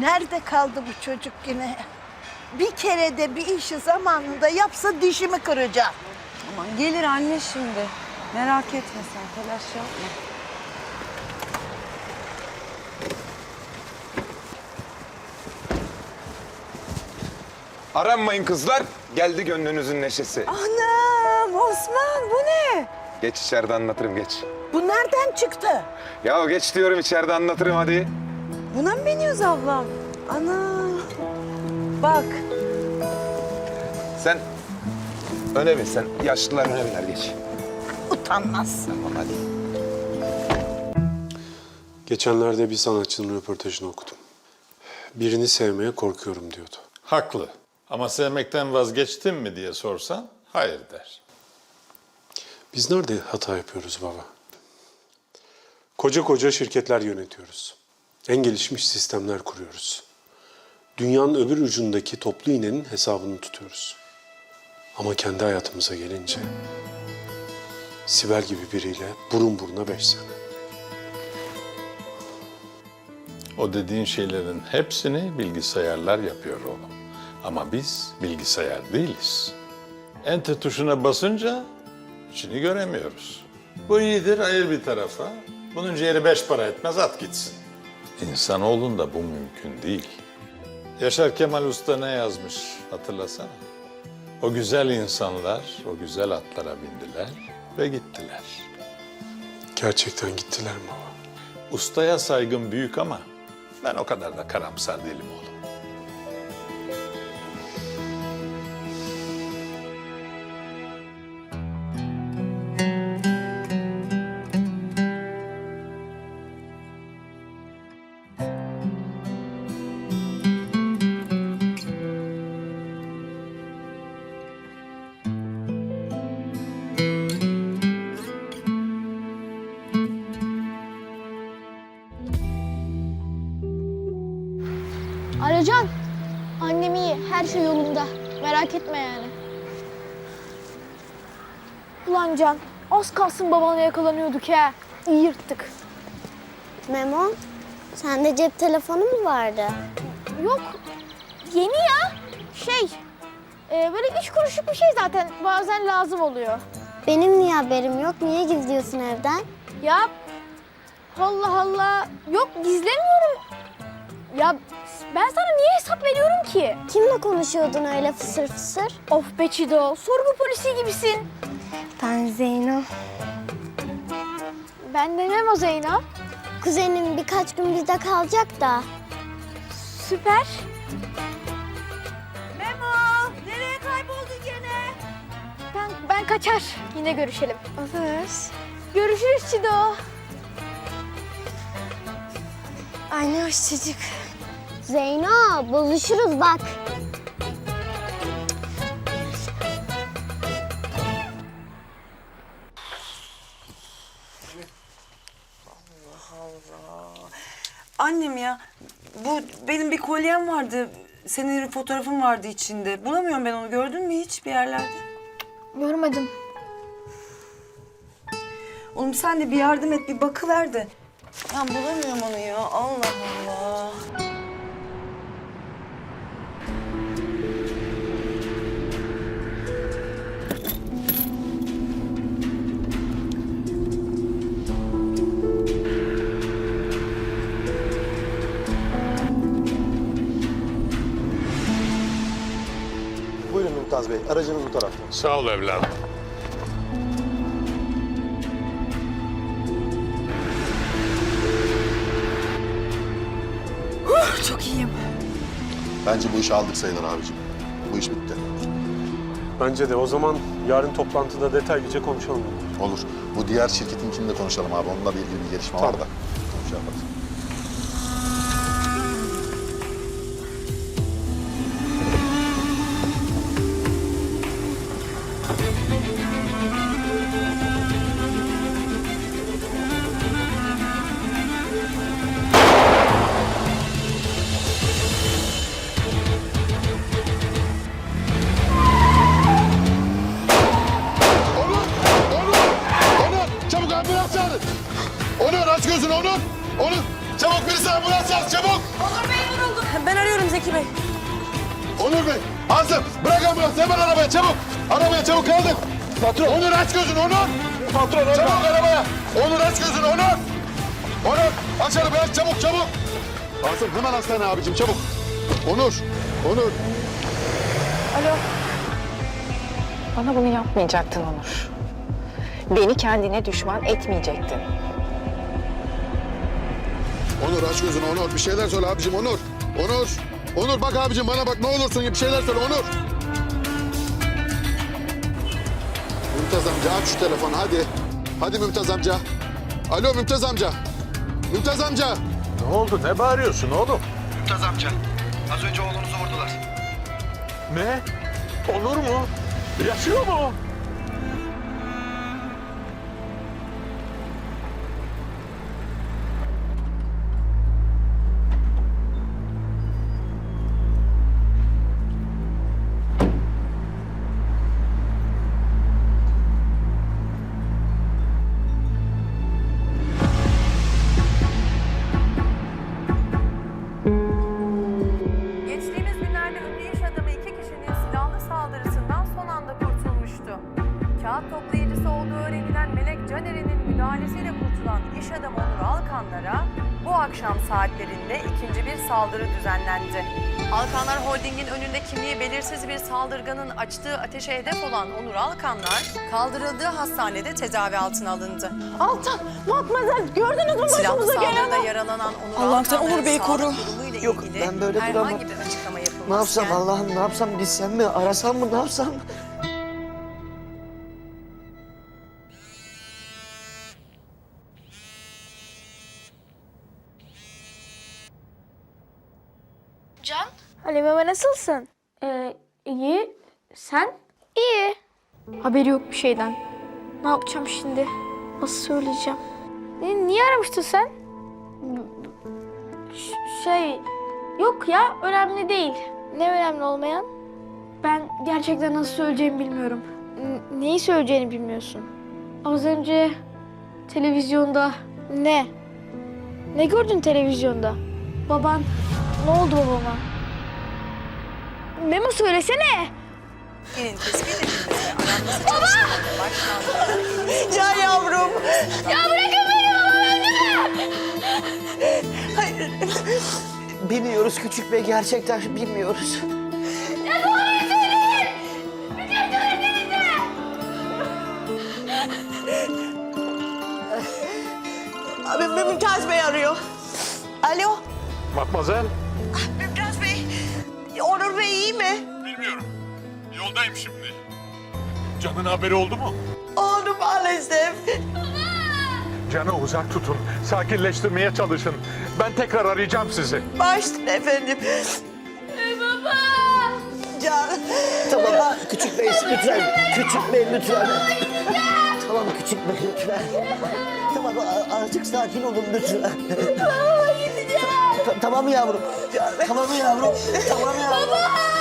Nerede kaldı bu çocuk yine? Bir kere de bir işi zamanında yapsa dişimi kıracağım. Aman gelir anne şimdi. Merak etme sen telaş yapma. Aranmayın kızlar. Geldi gönlünüzün neşesi. Anam Osman bu ne? Geç içeride anlatırım geç. Bu nereden çıktı? Ya geç diyorum içeride anlatırım hadi. Buna mı biniyoruz ablam? Ana. Bak Sen öne bin sen. Yaşlılar öne biner geç. Utanmaz. Tamam hadi. Geçenlerde bir sanatçının röportajını okudum. Birini sevmeye korkuyorum diyordu. Haklı. Ama sevmekten vazgeçtin mi diye sorsan hayır der. Biz nerede hata yapıyoruz baba? Koca koca şirketler yönetiyoruz. En gelişmiş sistemler kuruyoruz. Dünyanın öbür ucundaki toplu iğnenin hesabını tutuyoruz. Ama kendi hayatımıza gelince Sibel gibi biriyle burun buruna beş sene. O dediğin şeylerin hepsini bilgisayarlar yapıyor oğlum. Ama biz bilgisayar değiliz. Enter tuşuna basınca içini göremiyoruz. Bu iyidir, ayır bir tarafa. Bunun ciğeri beş para etmez, at gitsin. İnsanoğlunda bu mümkün değil. Yaşar Kemal Usta ne yazmış hatırlasana. O güzel insanlar o güzel atlara bindiler ve gittiler. Gerçekten gittiler mi baba? Ustaya saygım büyük ama ben o kadar da karamsar değilim oğlum. Aracan, annem iyi, her şey yolunda. Merak etme yani. Ulan Can, az kalsın babana yakalanıyorduk ha. İyi yırttık. Memo, sende cep telefonu mu vardı? Yok, yeni ya. Şey, e, böyle üç kuruşluk bir şey zaten. Bazen lazım oluyor. Benim niye haberim yok? Niye gizliyorsun evden? Ya, Allah Allah. Yok, gizlemiyorum. Ya ben sana niye hesap veriyorum ki? Kimle konuşuyordun öyle fısır fısır? Of be Çido, sorgu polisi gibisin. Ben Zeyno. Ben de Memo Zeyno. Kuzenim birkaç gün bizde kalacak da. Süper. Memo nereye kayboldun gene? Ben, ben kaçar. Yine görüşelim. Olur. Görüşürüz Çido. Anne hoş çocuk. Zeyno buluşuruz bak. Annem ya bu benim bir kolyem vardı. Senin bir fotoğrafın vardı içinde. Bulamıyorum ben onu. Gördün mü hiç bir yerlerde? Görmedim. Oğlum sen de bir yardım et, bir bakıver de. Ben bulamıyorum onu ya. Allah Allah. Mümtaz Bey, aracınız bu tarafta. Sağ ol evladım. Çok iyiyim. Bence bu işi aldık sayılır abicim. Bu iş bitti. Bence de o zaman yarın toplantıda detaylıca konuşalım. Olur. Bu diğer şirketinkini de konuşalım abi. Onunla da ilgili bir gelişme var da. Şey Onur Bey vuruldu Ben arıyorum Zeki Bey. Onur Bey, Asım bırak ambulansı hemen arabaya çabuk. Arabaya çabuk kaldır. Patron. Onur aç gözünü Onur. Patron Çabuk arabaya. Onur aç gözünü Onur. Onur aç arabayı aç çabuk çabuk. Asım hemen hastane abicim çabuk. Onur. Onur. Bana bunu yapmayacaktın Onur. Beni kendine düşman etmeyecektin. Onur aç gözünü Onur. Bir şeyler söyle abicim Onur. Onur. Onur bak abicim bana bak ne olursun bir şeyler söyle Onur. Mümtaz amca aç şu telefonu hadi. Hadi Mümtaz amca. Alo Mümtaz amca. Mümtaz amca. Ne oldu? Ne bağırıyorsun oğlum? Mümtaz amca. Az önce oğlunuzu vurdular. Ne? Olur mu? Yaşıyor mu? Kurtulan iş adamı Onur Alkanlar'a bu akşam saatlerinde ikinci bir saldırı düzenlendi. Alkanlar Holding'in önünde kimliği belirsiz bir saldırganın açtığı ateşe hedef olan Onur Alkanlar kaldırıldığı hastanede tedavi altına alındı. Altan, Matmazel gördünüz mü Silahlı başımıza saldırıda yaralanan Onur Alkanların Onur Bey'i sağlık koru. durumuyla Yok, ilgili ben böyle herhangi duramam. bir açıklama yapılmazken... Ne yapsam Allah'ım ne yapsam gitsem mi arasam mı ne yapsam? Can? Ali Meme nasılsın? Ee, iyi. Sen? İyi. Haberi yok bir şeyden. Ne yapacağım şimdi? Nasıl söyleyeceğim? E, niye aramıştın sen? Ş- şey... Yok ya önemli değil. Ne önemli olmayan? Ben gerçekten nasıl söyleyeceğimi bilmiyorum. N- neyi söyleyeceğini bilmiyorsun. Az önce televizyonda... Ne? Ne gördün televizyonda? Baban. Ne oldu babama? Memo söylesene. Gelin tespit edilmesi aranması. Can yavrum. Ya bırakın beni babam öldü mü? Bilmiyoruz küçük bey gerçekten bilmiyoruz. Abi Mümtaz Bey arıyor. Alo, Matmazel. Bey iyi mi? Bilmiyorum. Yoldayım şimdi. Can'ın haberi oldu mu? Onu maalesef. Can'ı uzak tutun. Sakinleştirmeye çalışın. Ben tekrar arayacağım sizi. Başsın efendim. Baba. Can. Tamam küçük bey lütfen. Küçük bey lütfen. Tamam küçük bey lütfen. Tamam a- azıcık sakin olun lütfen. Ta- tamam yavrum. Tamam yavrum. Tamam yavrum.